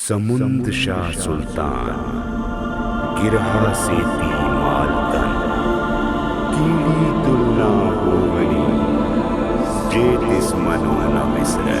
समुंद शाह सुल्तान गिरहा से ती मालतन कीड़ी तुलना होवनी जे तिस मनो न विसरै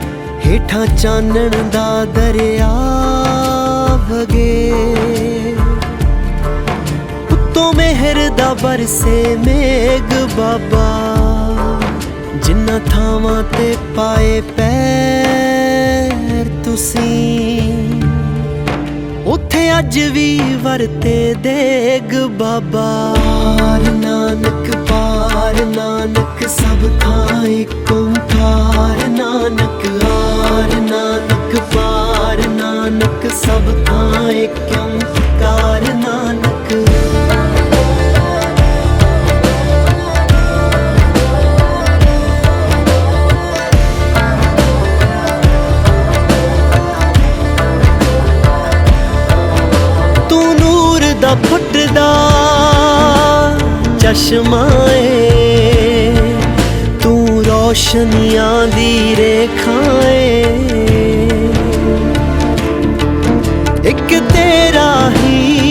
ਹੇਠਾਂ ਚਾਨਣ ਦਾ ਦਰਿਆ ਵਗੇ। ਉੱਤੋਂ ਮਿਹਰ ਦਾ ਬਰਸੇ ਮੇਗ ਬਾਬਾ। ਜਿੰਨਾ ਥਾਵਾਂ ਤੇ ਪਾਏ ਪੈਰ ਤੁਸੀਂ, ਉੱਥੇ ਅੱਜ ਵੀ ਵਰਤੇ ਦੇਗ ਬਾਬਾ। ਨਾਨਕ ਪਾਰ, ਨਾਨਕ ਸਭ ਥਾਂ ਏਕ ਸਭ ਥਾਂ ਏਕ ਓੰਕਾਰ ਨਾਨਕ। ਤੂੰ ਨੂਰ ਦਾ ਫੁੱਟਦਾ ਚਸ਼ਮਾ ਏ। ਤੂੰ ਰੋਸ਼ਨੀਆਂ ਦੀ ਰੇਖਾ ਤੇਰਾ ਹੀ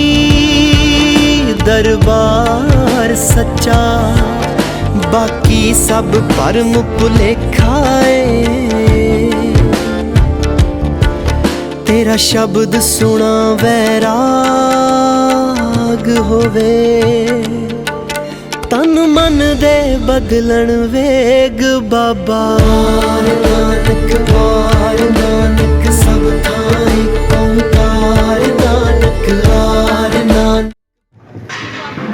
ਦਰਬਾਰ ਸੱਚਾ। ਬਾਕੀ ਸਭ ਪਰਮ ਭੁਲੇਖਾ ਏ। ਤੇਰਾ ਸ਼ਬਦ ਸੁਣਾ ਵੈਰਾਗ ਹੋਵੇ। ਤਨ ਮਨ ਦੇ ਬਦਲਣ ਵੇਗ ਬਾਬਾ। ਨਾਨਕ, ਵਾਰ ਨਾਨਕ।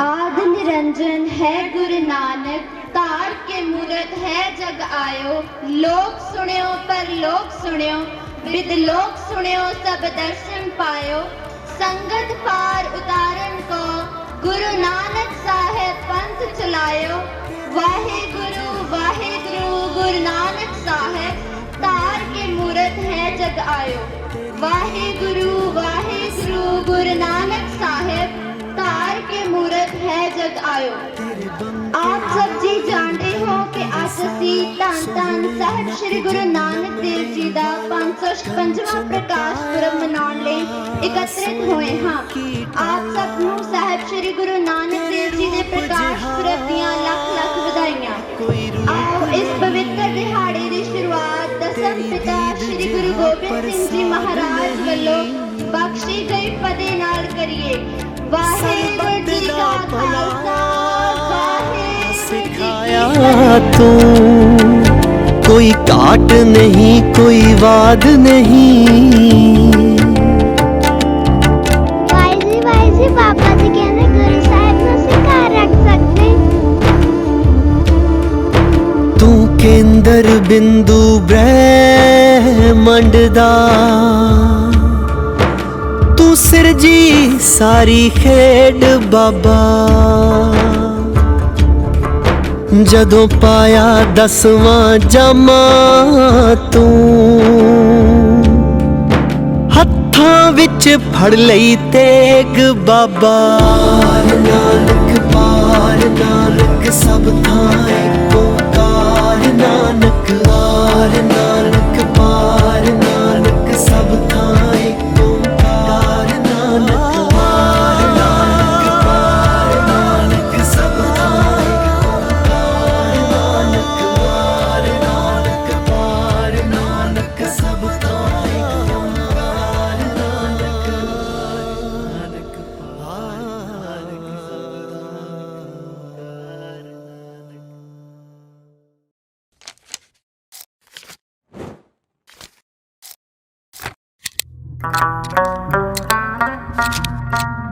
आग निरंजन है गुरु नानक तार के मूरत है जग आयो। लोक सुनियो पर लोक सुनियो, विद लोक सुनियो सब दर्शन पायो। संगत पार उतारन को गुरु नानक साहेब पंथ चलायो। वाहे गुरु वाहे गुरु गुरु नानक साहेब, तार के मूरत है जग आयो। वाहे गुरु वाहे ਸ੍ਰੂ ਗੁਰੂ ਨਾਨਕ ਸਾਹਿਬ ਤਾਰ ਕੇ ਮੂਰਤ ਹੈ ਜਗ ਆਇਓ। ਆਪ ਸਭ ਜੀ ਜਾਣਦੇ ਹੋ ਕਿ ਅੱਜ ਅਸੀਂ ਧੰਨ ਧੰਨ ਸਾਹਿਬ ਸ੍ਰੀ ਗੁਰੂ ਨਾਨਕ ਦੇਵ ਜੀ ਦਾ 556ਵਾਂ ਪ੍ਰਕਾਸ਼ ਪੁਰਬ ਮਨਾਉਣ ਲਈ ਇਕੱਤਰਿਤ ਹੋਏ ਹਾਂ। ਆਪ ਸਭ ਨੂੰ ਸਾਹਿਬ ਸ੍ਰੀ ਗੁਰੂ ਨਾਨਕ ਦੇਵ ਜੀ ਦੇ ਪ੍ਰਕਾਸ਼ ਪੁਰਬ ਦੀਆਂ ਲੱਖ ਲੱਖ ਵਧਾਈਆਂ। ਆਓ ਇਸ ਪਵਿੱਤਰ ਦਿਹਾੜੇ ਦੀ ਸ਼ੁਰੂਆਤ ਦਸਮ ਪਿਤਾ ਸ੍ਰੀ ਗੁਰੂ ਗੋਬਿੰਦ ਸਿੰਘ ਜੀ ਮਹਾਰਾਜ ਵੱਲੋਂ ਬਖਸ਼ੀ ਗਈ ਪਦੇ ਨਾਲ ਕਰੀਏ ਵਾਹਿਗੁਰੂ ਜੀ ਕਾ ਖਾਲਸਾ ਵਾਹਿਗੁਰੂ ਜੀ ਕੀ ਸਿਖਾਇਆ ਫਤਿਹ ਤੂੰ ਕੋਈ ਘਾਟ ਨਹੀਂ ਕੋਈ ਵਾਦ ਨਹੀਂ ਵਾਈਜ਼ੀ ਵਾਈਜ਼ੀ ਪਾਪਾ ਜੀ ਕਹਿੰਦੇ ਗੁਰੂ ਸਾਹਿਬ ਨੂੰ ਸਿਖਾ ਰੱਖ ਸਕਦੇ ਤੂੰ ਕੇਂਦਰ ਬਿੰਦੂ ਬ੍ਰਹਿਮੰਡ ਦਾ ਤੂੰ ਸਿਰਜੀ ਸਾਰੀ ਖੇਡ ਬਾਬਾ। ਜਦੋਂ ਪਾਇਆ ਦਸਵਾਂ ਜਾਮਾ ਤੂੰ, ਹੱਥਾਂ ਵਿੱਚ ਫੜ ਲਈ ਤੇਗ ਬਾਬਾ। ਨਾਨਕ, ਪਾਰ ਨਾਨਕ, ਸਭ ਥਾਂ ਏਕ ਓੰਕਾਰ ਨਾਨਕ ਆਰ ਨਾਨਕ। Thank you.